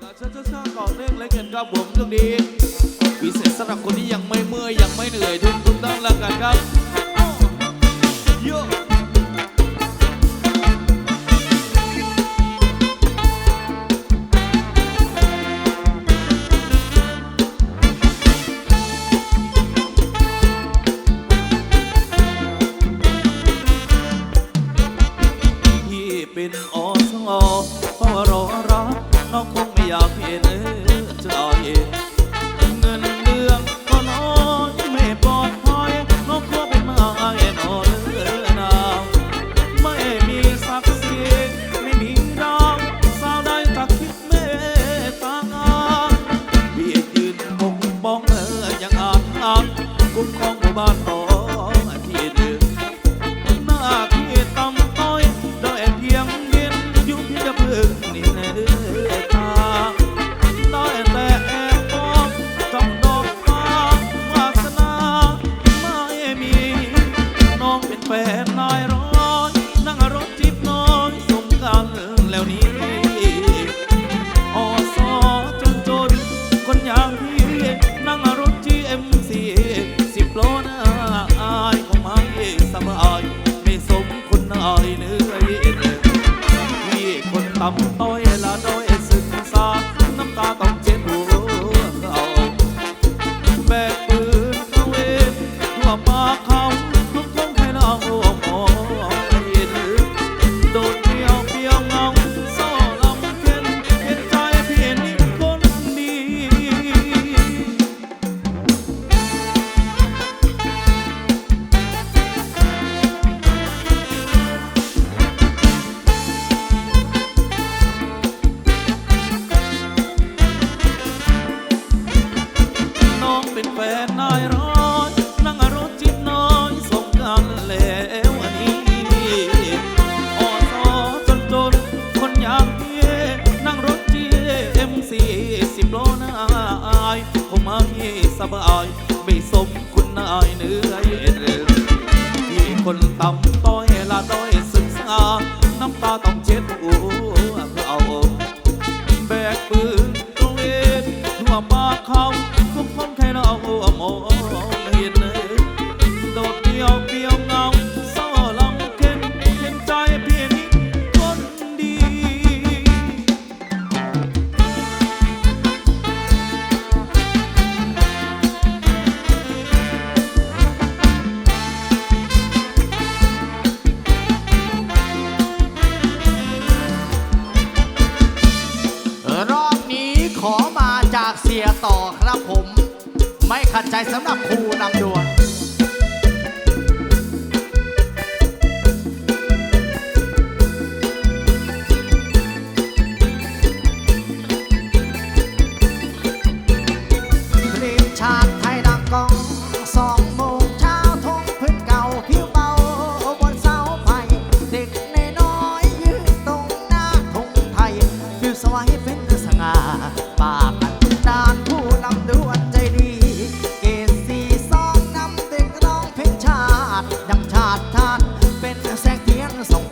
เชิญช่าก่อเนื่งและเงินครับผมช่วงนี้พิเศษสำหรับคนที่ยังไม่เมื่อยยังไม่เหนื่อยทุกทุกต้องละกันครับ สำหรับ ติดังชาติท่านเป็นแสงเทียนส่อง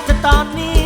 จนและจะตอนนี้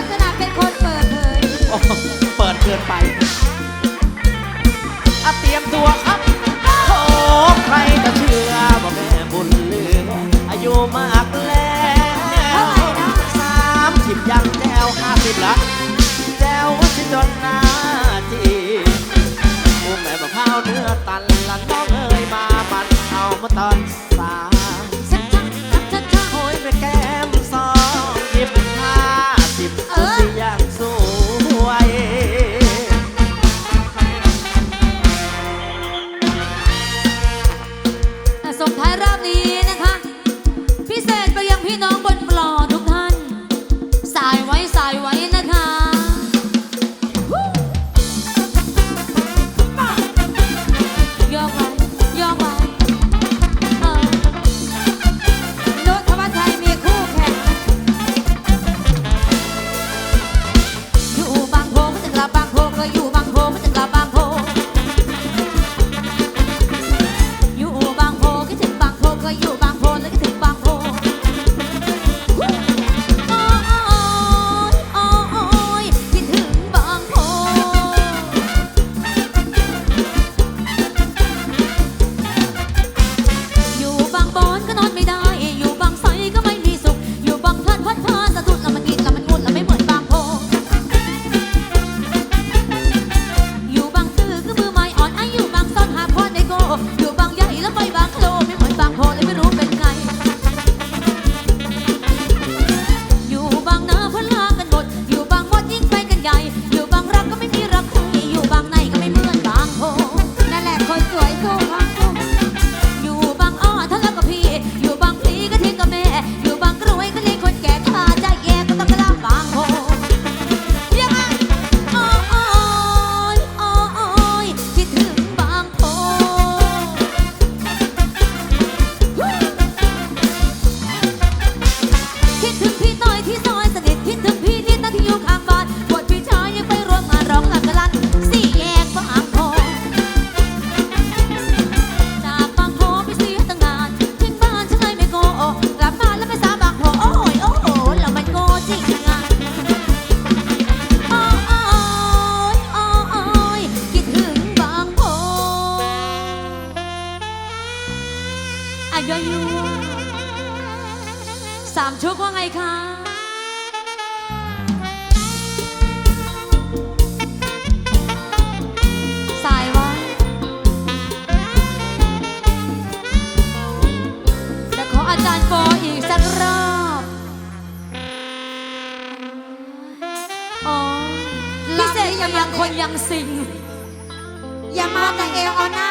ักษณะเป็นคนเปิดเผยเปิดเกินไปเตรียมตัวครับโอ้ใครจะเชื่อว่าแม่บุญเลืออายุมากแล้วสามสิบยังแจวห้าสิบละแจวสิจนหนาจีอุ้มแม่มะพร้าวเนื้อตันลันน้องเอ้ยมาปันเอามาตอน สามชุกว่าไงคะสายวะจะขออาจารย์โฟอีกสักรอบอ๋อพิเศษยังยังคนยังสิง อย่ามาแต่เอวอาน้า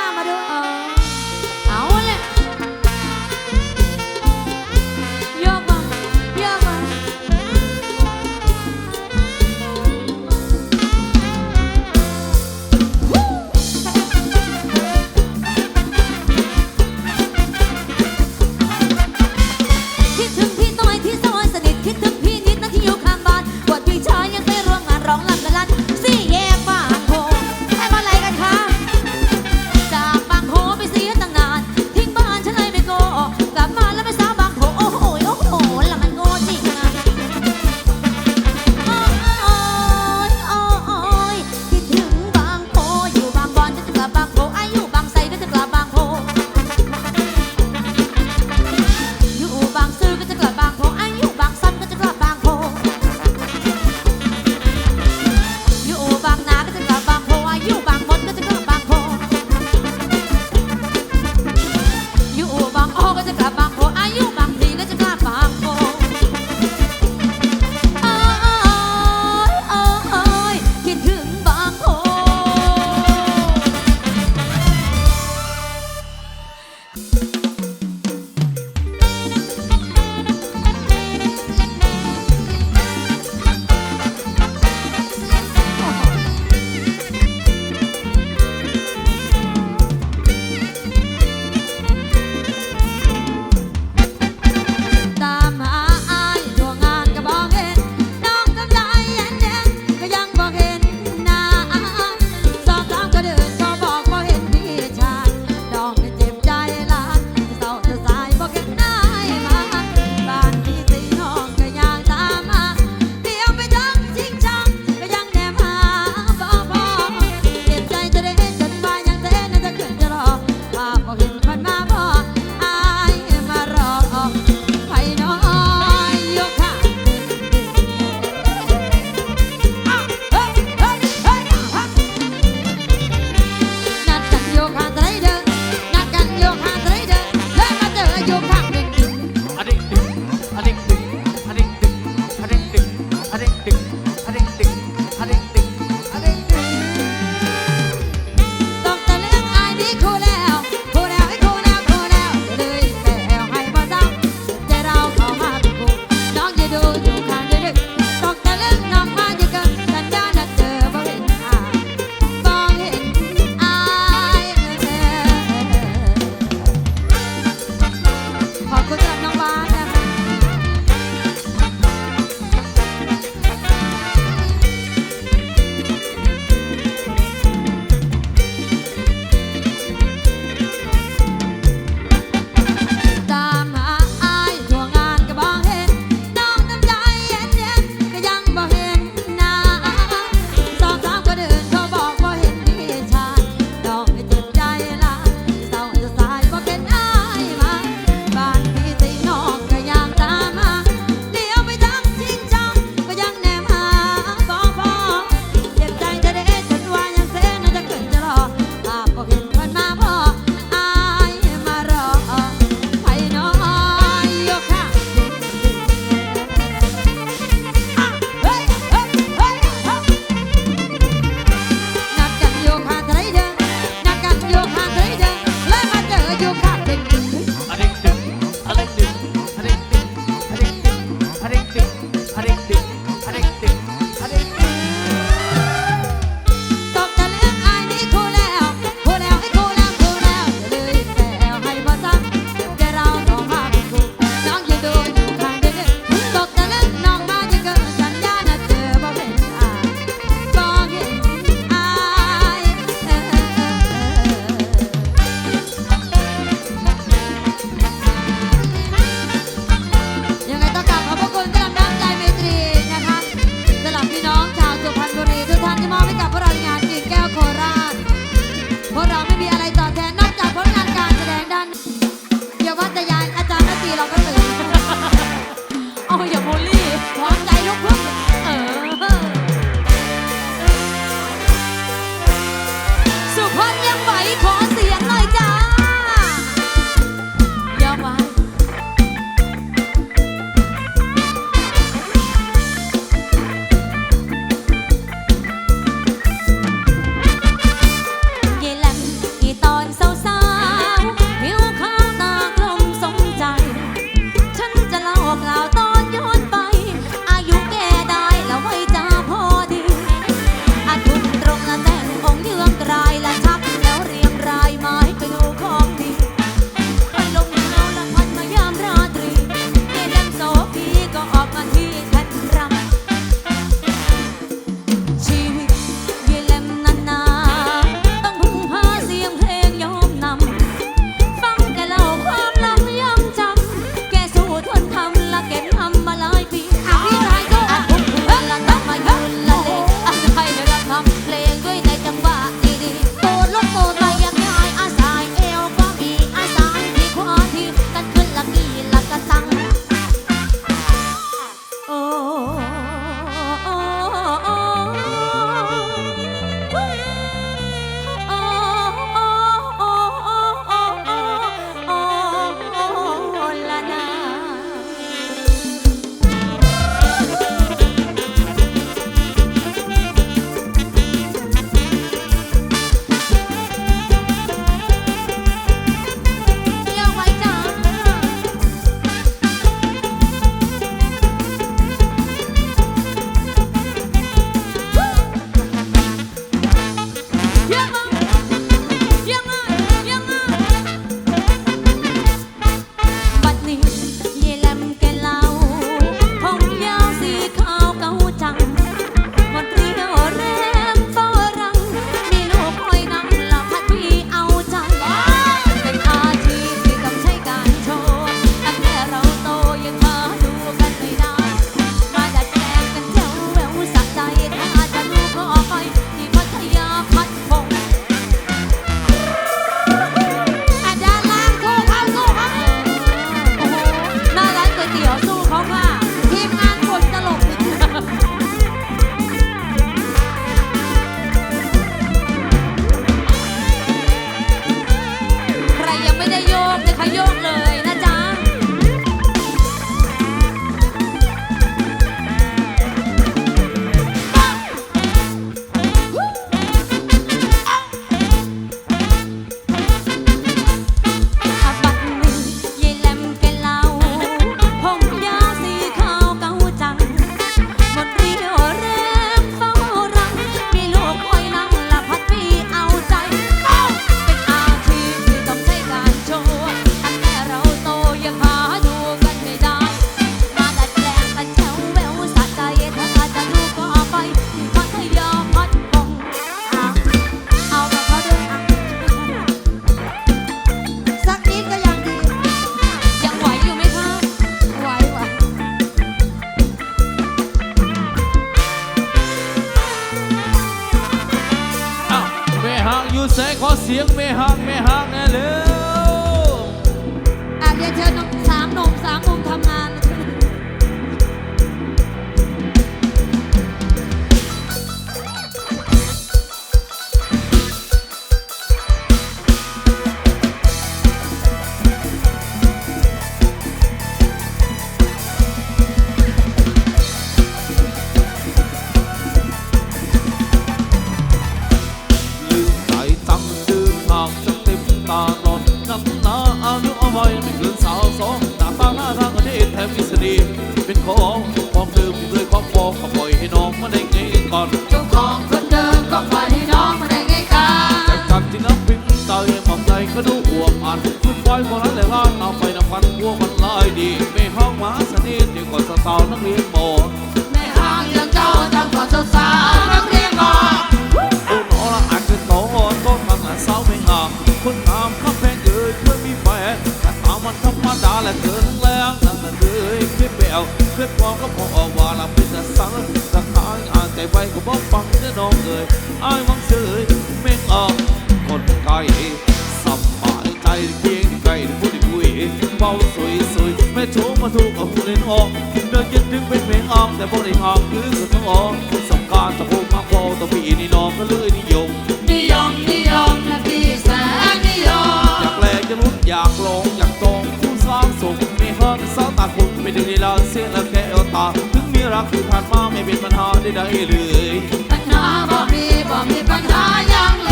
เบาสวยสวยไม่โชว์มาถูกเอาหูเล่นออกเดินยึดดึงเป็นเพลงออกแต่พวกในห้องคือสุดท้องสงการตะโพกมาพอตะปีนี่น้องก็เลยนิยมนิยมนิยมนะพี่แสนนิยมอยากแลจะลุ้นอยากลองอยากจองผู้สร้างสุขไม่เฮิร์นสาวตาคุณไม่ดึงในลานเสียงและแค่เอาตา ถึงมีรักที่ผ่านมาไม่เป็นปัญหาใดๆเลยปัญหาบ่มีบ่มีปัญหายังเล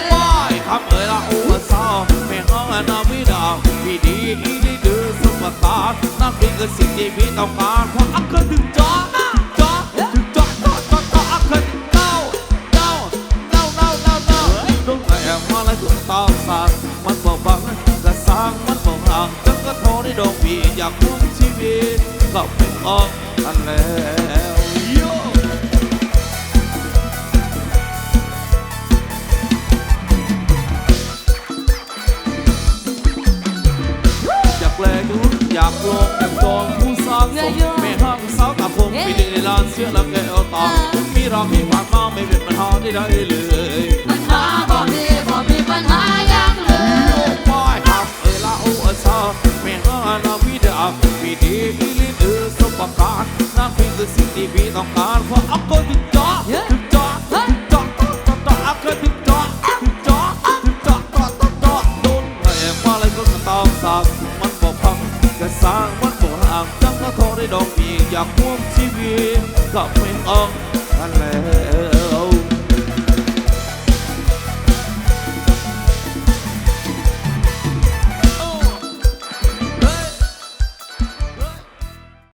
ยว้ายคำเอ่ยละโอ้สาวไม่ห้องนาวิดาพี่ดีอีนี่ดื้อสมการนั่นเป็นสิ่งที่พี่ต้องการเพราะอักเกินถึงจอจอถึงจอจอจอจออักเกินเล่าเล่าเล่าเล่าเล่าเล่าต้องแต่มาแล้วถูกต้องสั่งมันบอกบังกระสังมันบอกห่างจังก็โทรได้ดอกบีอยากคุ้มชีวิตก็เป็นออกอันแล้ว ได้ลานเสียแล้วแกเองมีเราที่ผ่านมาไม่เป็นปัญหาใดๆเลยปัญหาบ่มีบ่มีปัญหายังเลยป้ายทำเออลาโออาซาไม่ห้านาวิดาพี่ดีอีลินเออสมประการนั่นเป็นคือสิ่งที่พี่ต้องการเพราะอัพก็ถึงจ่อถึงจ่อถึงจ่อต่อต่อต่ออัพก็ถึงจ่อถึงจ่อถึงจ่อต่อต่อต่อโดนแรงมาเลยก็ต้องสักมันบอกพังกระสร้างมันบอกห่างจังก็โทรได้ดอกมีอยากร่วมชีวิต กับเพลงออกนั่นแหล